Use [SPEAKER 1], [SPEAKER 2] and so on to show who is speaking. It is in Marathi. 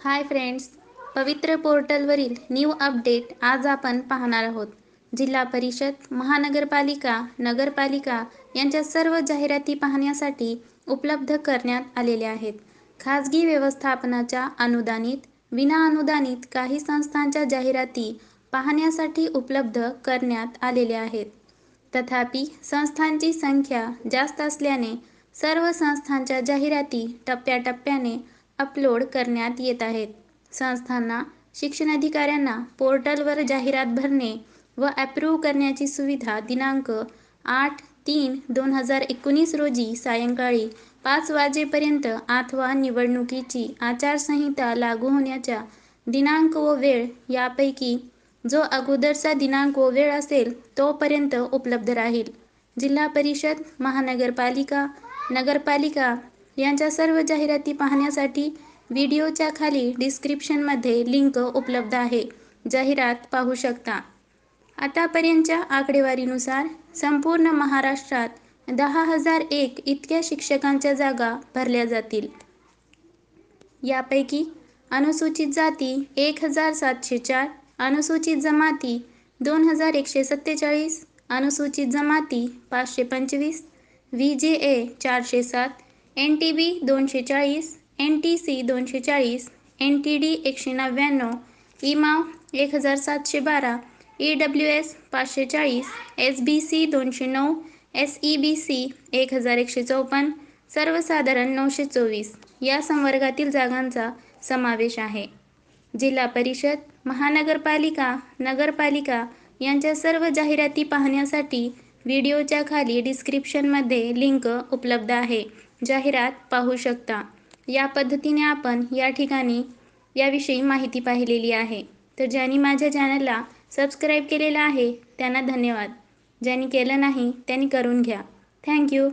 [SPEAKER 1] हाय फ्रेंड्स पवित्र पोर्टलवरील न्यू अपडेट आज आपण पाहणार आहोत. जिल्हा परिषद महानगरपालिका नगरपालिका यांच्या सर्व जाहिराती पाहण्यासाठी उपलब्ध करण्यात आलेल्या आहेत. खाजगी व्यवस्थापनाच्या अनुदानित विनाअनुदानित काही संस्थांच्या जाहिराती पाहण्यासाठी उपलब्ध करण्यात आलेल्या आहेत. तथापि संस्थांची संख्या जास्त असल्याने सर्व संस्थांच्या जाहिराती टप्प्याटप्प्याने अपलोड करण्यात येत आहेत. संस्थांना शिक्षणाधिकाऱ्यांना पोर्टलवर जाहिरात भरणे व ॲप्रूव्ह करण्याची सुविधा दिनांक आठ तीन दोन हजार एकोणीस रोजी सायंकाळी पाच वाजेपर्यंत अथवा निवडणुकीची आचारसंहिता लागू होण्याच्या दिनांक व वेळ यापैकी जो अगोदरचा दिनांक व वेळ असेल तोपर्यंत उपलब्ध राहील. जिल्हा परिषद महानगरपालिका नगरपालिका यांच्या सर्व जाहिराती पाहण्यासाठी व्हिडिओच्या खाली डिस्क्रिप्शनमध्ये लिंक उपलब्ध आहे. जाहिरात पाहू शकता. आतापर्यंतच्या आकडेवारीनुसार संपूर्ण महाराष्ट्रात दहा हजार एक इतक्या शिक्षकांच्या जागा भरल्या जातील. यापैकी अनुसूचित जाती एक हजार सातशे चार अनुसूचित जमाती दोन हजार एकशे सत्तेचाळीस अनुसूचित जमाती पाचशे पंचवीस व्ही जे ए चारशे सात एन टी बी दोनशे चाळीस एन टी सी दोनशे चाळीस एन टी डी एकशे नव्याण्णव इमाव एक हजार सातशे बारा ई डब्ल्यू एस पाचशे चाळीस एस बी सी दोनशे नऊ एस ई बी सी एक हजार एकशे चौपन्न सर्वसाधारण नऊशे चोवीस या संवर्गातील जागांचा समावेश आहे. जिल्हा परिषद महानगरपालिका नगरपालिका यांच्या सर्व जाहिराती पाहण्यासाठी व्हिडिओच्या खाली डिस्क्रिप्शनमध्ये लिंक उपलब्ध आहे. जाहिरात पाहू शकता. या पद्धतीने आपण या ठिकाणी याविषयी माहिती पाहिलेली आहे. तर ज्यांनी माझ्या चॅनलला सबस्क्राईब केलेलं आहे त्यांना धन्यवाद. ज्यांनी केलं नाही त्यांनी करून घ्या. थँक्यू.